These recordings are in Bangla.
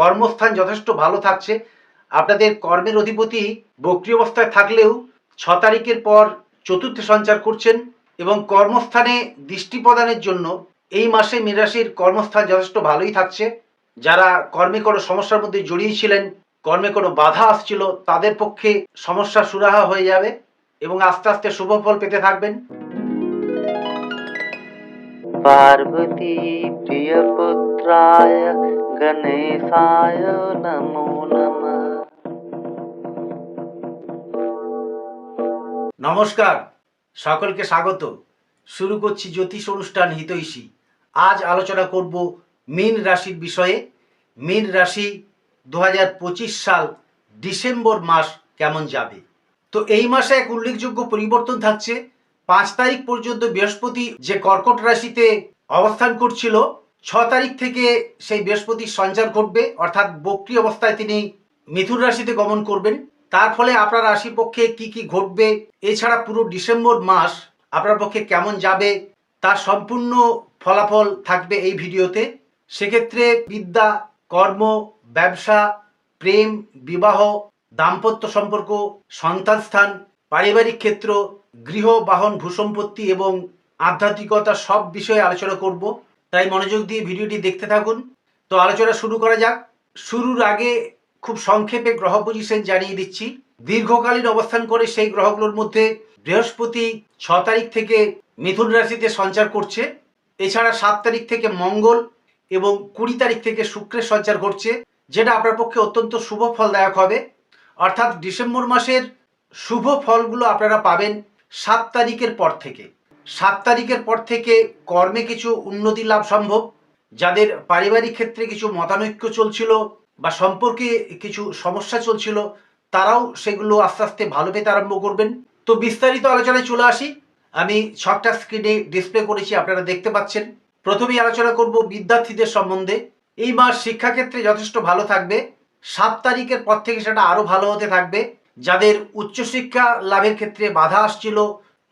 কর্মস্থান যথেষ্ট ভালো থাকছে। আপনাদের কর্মের অধিপতি বক্রি অবস্থায় থাকলেও ছ তারিখের পর চতুর্থ সঞ্চার করছেন এবং কর্মস্থানে দৃষ্টি প্রদানের জন্য এই মাসে মিরাশির কর্মস্থান যথেষ্ট ভালোই থাকছে। যারা কর্মে কোনো সমস্যার মধ্যে জড়িয়েছিলেন কর্মে কোনো বাধা আসছিল, তাদের পক্ষে সমস্যা সুরাহা হয়ে যাবে এবং আস্তে আস্তে শুভ ফল পেতে থাকবেন। पार्वती प्रियपुत्राय गणेशाय नमो नमः নমস্কার সকলকে স্বাগত শুরু করছি জ্যোতিষ অনুষ্ঠান হিতৈষী আজ আলোচনা করব মীন রাশির বিষয়ে মীন রাশি দু সাল ডিসেম্বর মাস কেমন যাবে তো এই মাসে এক উল্লেখযোগ্য পরিবর্তন থাকছে পাঁচ তারিখ পর্যন্ত বৃহস্পতি যে কর্কট রাশিতে অবস্থান করছিল, ছ তারিখ থেকে সেই বৃহস্পতির সঞ্চার ঘটবে, অর্থাৎ বক্রি অবস্থায় তিনি মিথুন রাশিতে গমন করবেন। তার ফলে আপনার রাশির পক্ষে কি কি ঘটবে, এছাড়া পুরো ডিসেম্বর মাস আপনার পক্ষে কেমন যাবে, তার সম্পূর্ণ ফলাফল থাকবে এই ভিডিওতে। সেক্ষেত্রে বিদ্যা, কর্ম, ব্যবসা, প্রেম, বিবাহ, দাম্পত্য সম্পর্ক, সন্তান স্থান, পারিবারিক ক্ষেত্র গৃহ বাহন ভূসম্পত্তি এবং আধ্যাত্মিকতা সব বিষয়ে আলোচনা করব। তাই মনোযোগ দিয়ে ভিডিওটি দেখতে থাকুন। তো আলোচনা শুরু করা যাক। শুরুর আগে খুব সংক্ষেপে গ্রহ পজিশন জানিয়ে দিচ্ছি। দীর্ঘকালীন অবস্থান করে সেই গ্রহগুলোর মধ্যে বৃহস্পতি ছ তারিখ থেকে মিথুন রাশিতে সঞ্চার করছে। এছাড়া সাত তারিখ থেকে মঙ্গল এবং কুড়ি তারিখ থেকে শুক্রের সঞ্চার ঘটছে যেটা আপনার পক্ষে অত্যন্ত শুভ ফলদায়ক হবে। অর্থাৎ ডিসেম্বর মাসের শুভ ফলগুলো আপনারা পাবেন সাত তারিখের পর থেকে। সাত তারিখের পর থেকে কর্মে কিছু উন্নতি লাভ সম্ভব। যাদের পারিবারিক ক্ষেত্রে কিছু মতানৈক্য চলছিল বা সম্পর্কে কিছু সমস্যা চলছিল, তারাও সেগুলো আস্তে আস্তে ভালো পেতে আরম্ভ করবেন। তো বিস্তারিত আলোচনায় চলে আসি। আমি ছকটা স্ক্রিনে ডিসপ্লে করেছি, আপনারা দেখতে পাচ্ছেন। প্রথমেই আলোচনা করব বিদ্যার্থীদের সম্বন্ধে। এই মাস শিক্ষাক্ষেত্রে যথেষ্ট ভালো থাকবে। সাত তারিখের পর থেকে সেটা আরও ভালো হতে থাকবে। যাদের উচ্চশিক্ষা লাভের ক্ষেত্রে বাধা আসছিল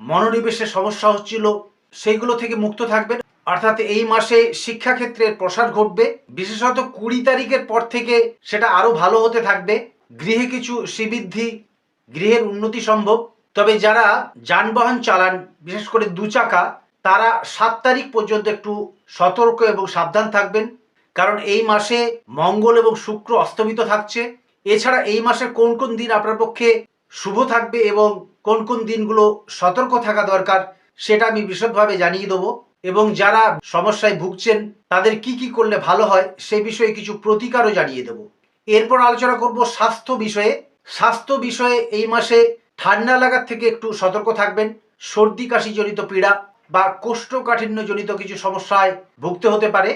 মনোনিবেশের সমস্যা হচ্ছিল, সেইগুলো থেকে মুক্ত থাকবেন। অর্থাৎ এই মাসে শিক্ষাক্ষেত্রের প্রসার ঘটবে। বিশেষত কুড়ি তারিখের পর থেকে সেটা আরও ভালো হতে থাকবে। গৃহে কিছু শ্রীবৃদ্ধি, গৃহের উন্নতি সম্ভব। তবে যারা যানবাহন চালান, বিশেষ করে দু চাকা, তারা সাত তারিখ পর্যন্ত একটু সতর্ক এবং সাবধান থাকবেন। কারণ এই মাসে মঙ্গল এবং শুক্র অস্তমিত থাকছে। এছাড়া এই মাসের কোন কোন দিন আপনার পক্ষে শুভ থাকবে এবং কোন কোন দিনগুলো সতর্ক থাকা দরকার, সেটা আমি বিশদভাবে জানিয়ে দেবো। এবং যারা সমস্যায় ভুগছেন, তাদের কি কি করলে ভালো হয়, সে বিষয়ে কিছু প্রতিকারও জানিয়ে দেবো। এরপর আলোচনা করব স্বাস্থ্য বিষয়ে। স্বাস্থ্য বিষয়ে এই মাসে ঠান্ডা লাগার থেকে একটু সতর্ক থাকবেন। সর্দি কাশি জনিত পীড়া বা কোষ্ঠকাঠিন্য জনিত কিছু সমস্যায় ভুগতে হতে পারে।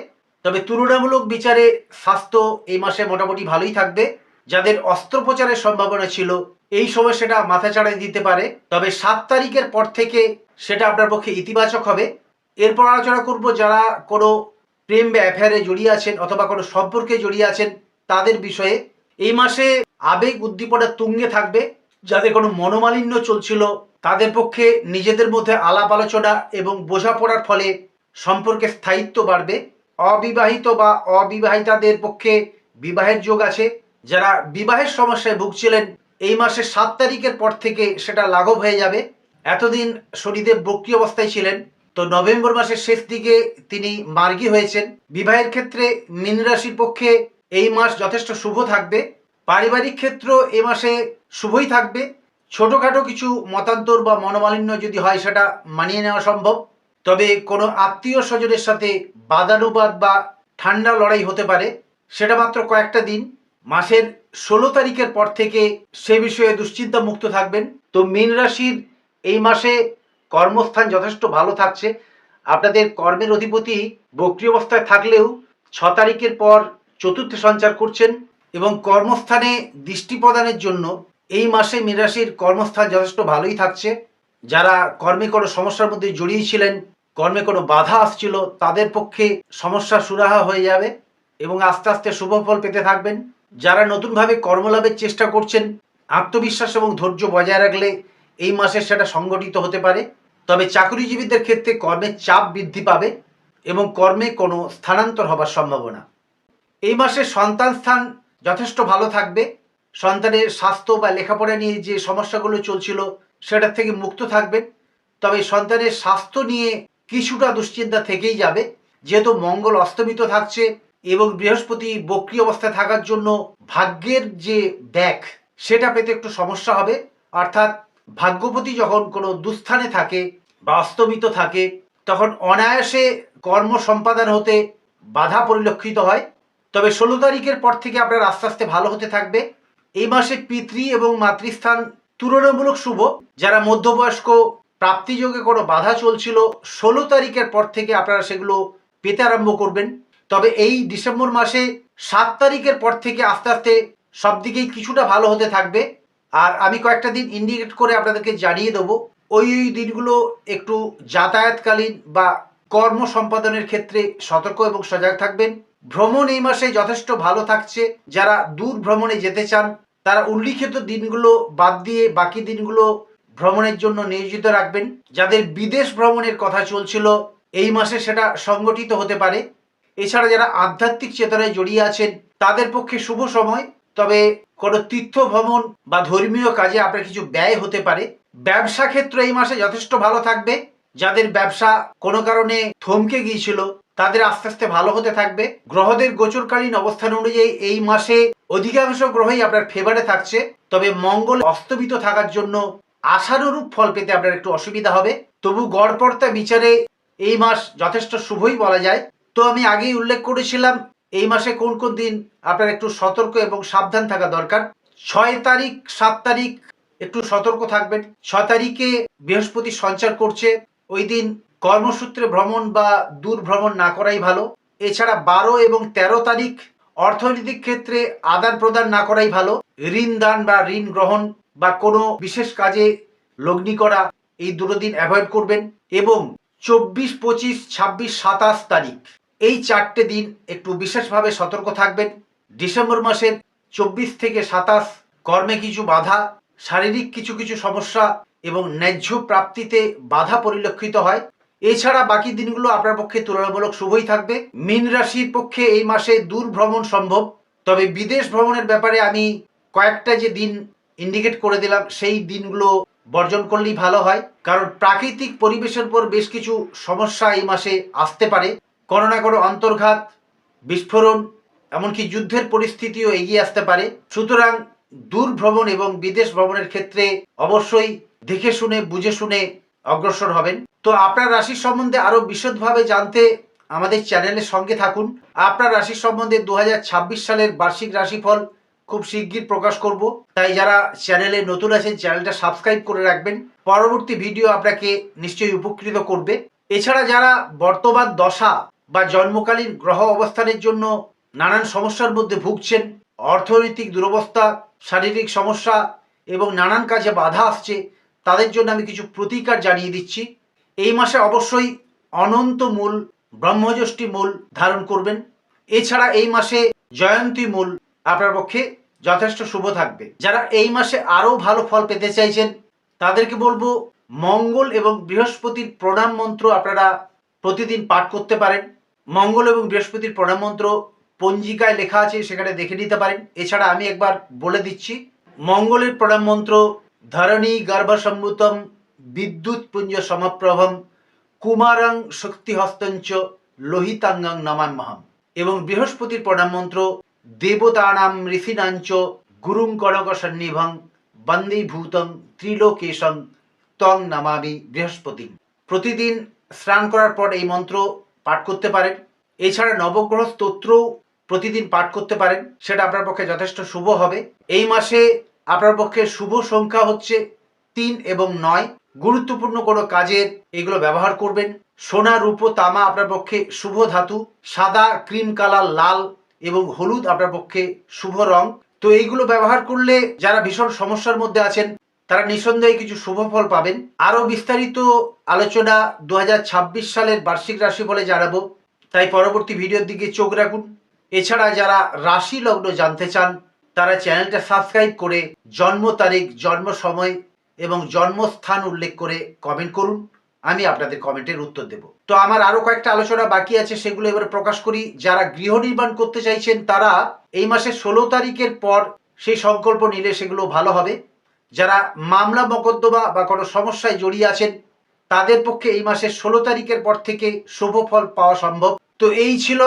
তবে তুলনামূলক বিচারে স্বাস্থ্য এই মাসে মোটামুটি ভালোই থাকবে। যাদের অস্ত্রোপচারের সম্ভাবনা ছিল, এই সময় সেটা মাথা চাড়াই দিতে পারে। তবে সাত তারিখের পর থেকে সেটা আপনার পক্ষে ইতিবাচক হবে। এরপর আলোচনা করব যারা কোনো প্রেম বা অ্যাফেয়ারে জড়িয়ে আছেন অথবা কোনো সম্পর্কে জড়িয়ে আছেন তাদের বিষয়ে। এই মাসে আবেগ উদ্দীপনা তুঙ্গে থাকবে। যাদের কোনো মনোমালিন্য চলছিল, তাদের পক্ষে নিজেদের মধ্যে আলাপ আলোচনা এবং বোঝাপড়ার ফলে সম্পর্কে স্থায়িত্ব বাড়বে। অবিবাহিত বা অবিবাহিতাদের পক্ষে বিবাহের যোগ আছে। যারা বিবাহের সমস্যায় ভুগছিলেন, এই মাসের সাত তারিখের পর থেকে সেটা লাঘব হয়ে যাবে। এতদিন শনিদেব বক্রি অবস্থায় ছিলেন, তো নভেম্বর মাসের শেষ দিকে তিনি মার্গী হয়েছেন। বিবাহের ক্ষেত্রে মীন রাশির পক্ষে এই মাস যথেষ্ট শুভ থাকবে। পারিবারিক ক্ষেত্র এ মাসে শুভই থাকবে। ছোটোখাটো কিছু মতান্তর বা মনোমালিন্য যদি হয়, সেটা মানিয়ে নেওয়া সম্ভব। তবে কোনো আত্মীয় স্বজনের সাথে বাদানুবাদ বা ঠান্ডা লড়াই হতে পারে। সেটা মাত্র কয়েকটা দিন। মাসের ষোলো তারিখের পর থেকে সে বিষয়ে দুশ্চিন্তা মুক্ত থাকবেন। তো মীন রাশির এই মাসে কর্মস্থান যথেষ্ট ভালো থাকছে। আপনাদের কর্মের অধিপতি বক্রি অবস্থায় থাকলেও ছ তারিখের পর চতুর্থ সঞ্চার করছেন এবং কর্মস্থানে দৃষ্টি প্রদানের জন্য এই মাসে মীন রাশির কর্মস্থান যথেষ্ট ভালোই থাকছে। যারা কর্মে কোনো সমস্যার মধ্যে জড়িয়েছিলেন কর্মে কোনো বাধা আসছিল, তাদের পক্ষে সমস্যা সুরাহা হয়ে যাবে এবং আস্তে আস্তে শুভ ফল পেতে থাকবেন। যারা নতুনভাবে কর্মলাভের চেষ্টা করছেন, আত্মবিশ্বাস এবং ধৈর্য বজায় রাখলে এই মাসে সেটা সংগঠিত হতে পারে। তবে চাকরিজীবীদের ক্ষেত্রে কর্মের চাপ বৃদ্ধি পাবে এবং কর্মে কোনো স্থানান্তর হবার সম্ভাবনা। এই মাসে সন্তান স্থান যথেষ্ট ভালো থাকবে। সন্তানের স্বাস্থ্য বা লেখাপড়া নিয়ে যে সমস্যাগুলো চলছিল, সেটার থেকে মুক্ত থাকবেন তবে সন্তানের স্বাস্থ্য নিয়ে কিছুটা দুশ্চিন্তা থেকেই যাবে। যেহেতু মঙ্গল অস্তমিত থাকছে এবং বৃহস্পতি বক্রি অবস্থায় থাকার জন্য ভাগ্যের যে ব্যাক সেটা পেতে একটু সমস্যা হবে। অর্থাৎ ভাগ্যপতি যখন কোনো দুস্থানে থাকে বা থাকে, তখন অনায়াসে কর্ম সম্পাদন হতে বাধা পরিলক্ষিত হয়। তবে ষোলো তারিখের পর থেকে আপনার আস্তে আস্তে ভালো হতে থাকবে। এই মাসে পিতৃ এবং মাতৃস্থান তুলনামূলক শুভ। যারা মধ্যবয়স্ক, প্রাপ্তিযোগে কোনো বাধা চলছিল, ষোলো তারিখের পর থেকে আপনারা সেগুলো পেতে আরম্ভ করবেন। তবে এই ডিসেম্বর মাসে সাত তারিখের পর থেকে আস্তে আস্তে সব দিকেই কিছুটা ভালো হতে থাকবে। আর আমি কয়েকটা দিন ইন্ডিকেট করে আপনাদেরকে জানিয়ে দেবো, ওই ওই দিনগুলো একটু যাতায়াতকালীন বা কর্ম সম্পাদনের ক্ষেত্রে সতর্ক এবং সজাগ থাকবেন। ভ্রমণ এই মাসে যথেষ্ট ভালো থাকছে। যারা দূর ভ্রমণে যেতে চান, তারা উল্লিখিত দিনগুলো বাদ দিয়ে বাকি দিনগুলো ভ্রমণের জন্য নিয়োজিত রাখবেন। যাদের বিদেশ ভ্রমণের কথা চলছিল, এই মাসে সেটা সংগঠিত হতে পারে। এছাড়া যারা আধ্যাত্মিক চেতনায় জড়িয়ে আছেন, তাদের পক্ষে শুভ সময়। তবে কোনো তীর্থ ভ্রমণ বা ধর্মীয় কাজে আপনার কিছু ব্যয় হতে পারে। ব্যবসা ক্ষেত্র এই মাসে যথেষ্ট ভালো থাকবে। যাদের ব্যবসা কোনো কারণে থমকে গিয়েছিল, তাদের আস্তে আস্তে ভালো হতে থাকবে। গ্রহদের গোচরকালীন অবস্থান অনুযায়ী এই মাসে অধিকাংশ গ্রহই আপনার ফেভারে থাকছে। তবে মঙ্গল অস্তমিত থাকার জন্য আশানুরূপ ফল পেতে আপনার একটু অসুবিধা হবে। তবু গড়পড়তা বিচারে এই মাস যথেষ্ট শুভই বলা যায়। তো আমি আগেই উল্লেখ করেছিলাম, এই মাসে কোন কোন দিন আপনার একটু সতর্ক এবং সাবধান থাকা দরকার। ছয় তারিখ, সাত তারিখ একটু সতর্ক থাকবেন। ছয় তারিখে বৃহস্পতি সঞ্চার করছে, ওই দিন কর্মসূত্রে ভ্রমণ বা দূর ভ্রমণ না করাই ভালো। এছাড়া বারো এবং ১৩ তারিখ অর্থনৈতিক ক্ষেত্রে আদান প্রদান না করাই ভালো। ঋণ দান বা ঋণ গ্রহণ বা কোনো বিশেষ কাজে লগ্নি করা, এই দুটো দিন অ্যাভয়েড করবেন। এবং চব্বিশ, পঁচিশ, ছাব্বিশ, সাতাশ তারিখ এই চারটে দিন একটু বিশেষভাবে সতর্ক থাকবেন। ডিসেম্বর মাসের চব্বিশ থেকে সাতাশ কর্মে কিছু বাধা, শারীরিক কিছু কিছু সমস্যা এবং ন্যায্য প্রাপ্তিতে বাধা পরিলক্ষিত হয়। এছাড়া বাকি দিনগুলো আপনার পক্ষে তুলনামূলক শুভই থাকবে। মীন রাশির পক্ষে এই মাসে দূর ভ্রমণ সম্ভব। তবে বিদেশ ভ্রমণের ব্যাপারে আমি কয়েকটা যে দিন ইন্ডিকেট করে দিলাম, সেই দিনগুলো বর্জন করলেই ভালো হয়। কারণ প্রাকৃতিক পরিবেশের উপর বেশ কিছু সমস্যা এই মাসে আসতে পারে। কোনো না কোনো অন্তর্ঘাত, বিস্ফোরণ, এমনকি যুদ্ধের পরিস্থিতিও এগিয়ে আসতে পারে। সুতরাং দূর ভ্রমণ এবং বিদেশ ভ্রমণের ক্ষেত্রে অবশ্যই দেখে শুনে, বুঝে শুনে অগ্রসর হবেন। তো আপনার রাশির সম্বন্ধে আরও বিশদভাবে জানতে আমাদের চ্যানেলের সঙ্গে থাকুন। আপনার রাশির সম্বন্ধে দু হাজার ছাব্বিশ সালের বার্ষিক রাশিফল খুব শিগগির প্রকাশ করব। তাই যারা চ্যানেলে নতুন আছেন, চ্যানেলটা সাবস্ক্রাইব করে রাখবেন। পরবর্তী ভিডিও আপনাকে নিশ্চয়ই উপকৃত করবে। এছাড়া যারা বর্তমান দশা বা জন্মকালীন গ্রহ অবস্থানের জন্য নানান সমস্যার মধ্যে ভুগছেন, অর্থনৈতিক দুরবস্থা, শারীরিক সমস্যা এবং নানান কাজে বাধা আসছে, তাদের জন্য আমি কিছু প্রতিকার জানিয়ে দিচ্ছি। এই মাসে অবশ্যই অনন্ত মূল ব্রহ্মযষ্টি মূল ধারণ করবেন। এছাড়া এই মাসে জয়ন্তী মূল আপনার পক্ষে যথেষ্ট শুভ থাকবে। যারা এই মাসে আরও ভালো ফল পেতে চাইছেন, তাদেরকে বলব, মঙ্গল এবং বৃহস্পতির প্রণাম মন্ত্র আপনারা প্রতিদিন পাঠ করতে পারেন। মঙ্গল এবং বৃহস্পতির প্রণাম মন্ত্র পঞ্জিকায় লেখা আছে, সেখানে দেখে নিতে পারেন। এছাড়া আমি একবার বলে দিচ্ছি, মঙ্গলের প্রণাম মন্ত্র ধরণী গর্ভসম্ভূতম বিদ্যুৎ পুঞ্জ সমাপ্রভম, কুমারং শক্তিহস্তঞ্চ, লোহিতাঙ্গাং নমাম্যহম এবং বৃহস্পতির প্রণাম মন্ত্র দেবতানাম ঋষিনাঞ্চ, গুরুং কনক সন্নিভং, বন্দে ভূতং ত্রিলোকেশং তং নামামি বৃহস্পতি প্রতিদিন স্নান করার পর এই মন্ত্র পাঠ করতে পারেন। এছাড়া নবগ্রহ স্তোত্রও প্রতিদিন পাঠ করতে পারেন। সেটা আপনার পক্ষে যথেষ্ট শুভ হবে। এই মাসে আপনার পক্ষে শুভ সংখ্যা হচ্ছে তিন এবং নয়। গুরুত্বপূর্ণ কোনো কাজের এগুলো ব্যবহার করবেন। সোনা, রূপো, তামা আপনার পক্ষে শুভ ধাতু। সাদা, ক্রিম কালার, লাল এবং হলুদ আপনার পক্ষে শুভ রং। তো এইগুলো ব্যবহার করলে যারা ভীষণ সমস্যার মধ্যে আছেন তারা নিঃসন্দেহে কিছু শুভ ফল পাবেন। আরও বিস্তারিত আলোচনা দু হাজার ছাব্বিশ সালের বার্ষিক রাশি বলে জানাব। তাই পরবর্তী ভিডিওর দিকে চোখ রাখুন। এছাড়া যারা রাশি লগ্ন জানতে চান, তারা চ্যানেলটা সাবস্ক্রাইব করে জন্ম তারিখ, জন্ম সময় এবং জন্মস্থান উল্লেখ করে কমেন্ট করুন। আমি আপনাদের কমেন্টের উত্তর দেব। তো আমার আরও কয়েকটা আলোচনা বাকি আছে, সেগুলো এবারে প্রকাশ করি। যারা গৃহ নির্মাণ করতে চাইছেন, তারা এই মাসের ষোলো তারিখের পর সেই সংকল্প নিলে সেগুলো ভালো হবে। যারা মামলা মকদ্দমা বা কোনো সমস্যায় জড়িয়ে আছেন, তাদের পক্ষে এই মাসের ষোলো তারিখের পর থেকে শুভ ফল পাওয়া সম্ভব। তো এই ছিল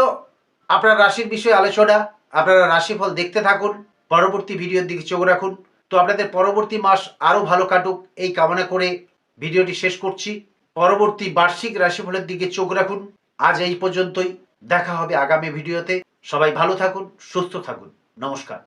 আপনার রাশির বিষয়ে আলোচনা। আপনারা রাশিফল দেখতে থাকুন, পরবর্তী ভিডিওর দিকে চোখ রাখুন। তো আপনাদের পরবর্তী মাস আরও ভালো কাটুক এই কামনা করে ভিডিওটি শেষ করছি। পরবর্তী বার্ষিক রাশিফলের দিকে চোখ রাখুন। আজ এই পর্যন্তই। দেখা হবে আগামী ভিডিওতে। সবাই ভালো থাকুন, সুস্থ থাকুন। নমস্কার।